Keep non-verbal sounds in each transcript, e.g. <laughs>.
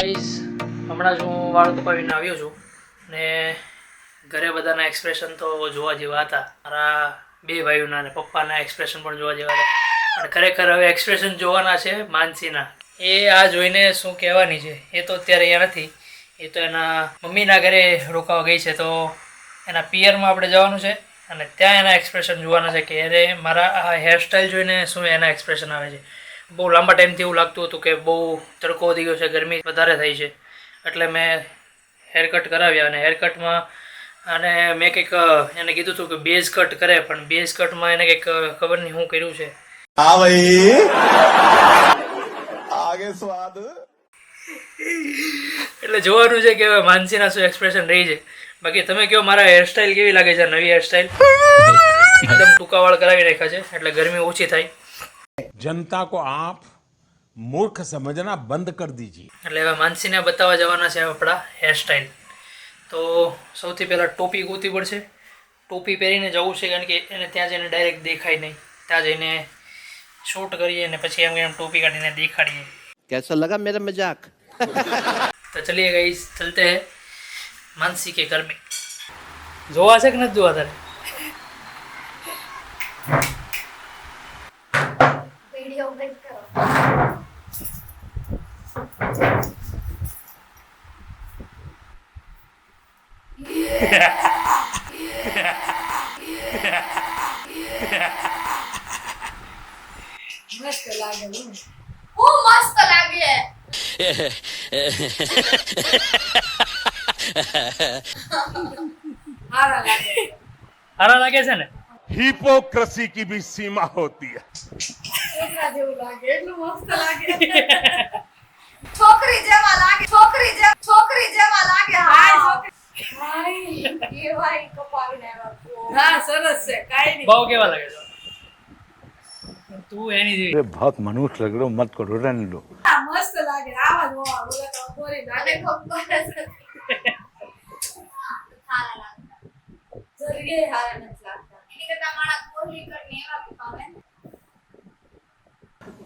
Guys હમણાં જ હું વાળ કપાવીને આવ્યો છું ને ઘરે બધાના એક્સપ્રેશન તો જોવા જેવા હતા. મારા બે ભાઈઓના અને પપ્પાના એક્સપ્રેશન પણ જોવા જેવા હતા. અને ખરેખર હવે એક્સપ્રેશન જોવાના છે માનસીના. એ આ જોઈને શું કહેવાની છે? એ તો અત્યારે અહીંયા નથી. એ તો એના મમ્મીના ઘરે રોકાવા ગઈ છે તો એના પિયરમાં આપણે જવાનું છે અને ત્યાં એના એક્સપ્રેશન જોવાના છે કે અરે મારા આ હેરસ્ટાઈલ જોઈને શું એના એક્સપ્રેશન આવે છે? બહુ લાંબા ટાઈમથી એવું લાગતું હતું કે બહુ તડકો વધી ગયો છે ગરમી વધારે થઈ છે. એટલે મેં હેર કટ કરાવ્યા અને હેર કટમાં અને મેં કંઈક એને કીધું હતું કે બેઝ કટ કરે પણ બેઝ કટમાં એને કંઈક ખબર નહીં શું કર્યું છે. હા ભાઈ. આગે સ્વાદ. એટલે જોવાનું છે કે માનસીના શું એક્સપ્રેશન રહી છે. બાકી તમે કહો મારા હેરસ્ટાઈલ કેવી લાગે છે નવી હેરસ્ટાઈલ <laughs> એકદમ ટૂંકાવાળ કરાવી રાખ્યા છે એટલે ગરમી ઓછી થાય. जनता को आप मूर्ख समझना बंद कर दीजिए એટલે હવે માનસીને બતાવવા જવાના છે આપણા હેરસ્ટાઈલ તો સૌથી પહેલાં ટોપી ગોતવી પડશે ટોપી પહેરીને જવું છે કારણ કે એને ત્યાં જઈને ડાયરેક્ટ દેખાય નહીં ત્યાં જઈને શૂટ કરીએ અને પછી એમ એમ ટોપી કાઢીને દેખાડીએ कैसा लगा मेरा मजाक તો ચલીએ ગઈ ચલતે હે માનસી કે ઘર में જોવા છે કે નથી જોવા તારે વિડીયો બંધ કરો મસ્ત લાગે હું મસ્ત લાગે હારા લાગે સારા લાગે છે ને हिपोक्रेसी की भी सीमा होती है બહુ કેવા લાગે મત કરો રન લો. મસ્ત લાગે. આવા જો બોલે તો બોરી લાગે. હારા લાગતા જરીએ હારા નથી લાગતા. એની કોહલી કરીને એવા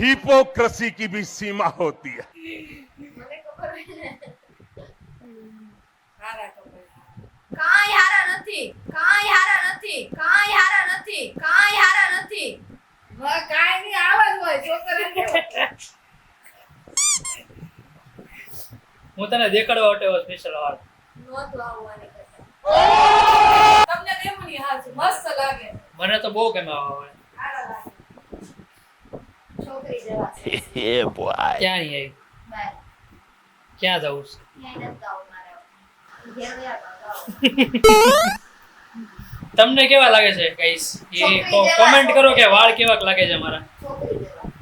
हिपोक्रेसी की भी सीमा होती है મને ખબર હોય ને હારા કપડા કાંઈ હારા નથી કાંઈ હારા નથી કાંઈ હારા નથી કાંઈ હારા નથી હા કાઈ નહીં આવા જ હોય છોકરા હું તને દેખાડવા માટે સ્પેશિયલ વાળ નહોતું આવવાની કરતા તમને કેમ નહીં હાલ છે મસ્ત લાગે મને તો બહુ ગમે આવા વાળ હારા લાગે <laughs> જેવા છે ક્યાં નહીં આવી? ક્યાં જવું છે. તમને કેવા લાગે છે ગાઈસ એ કોમેન્ટ કરો કે વાળ કેવા લાગે છે મારા.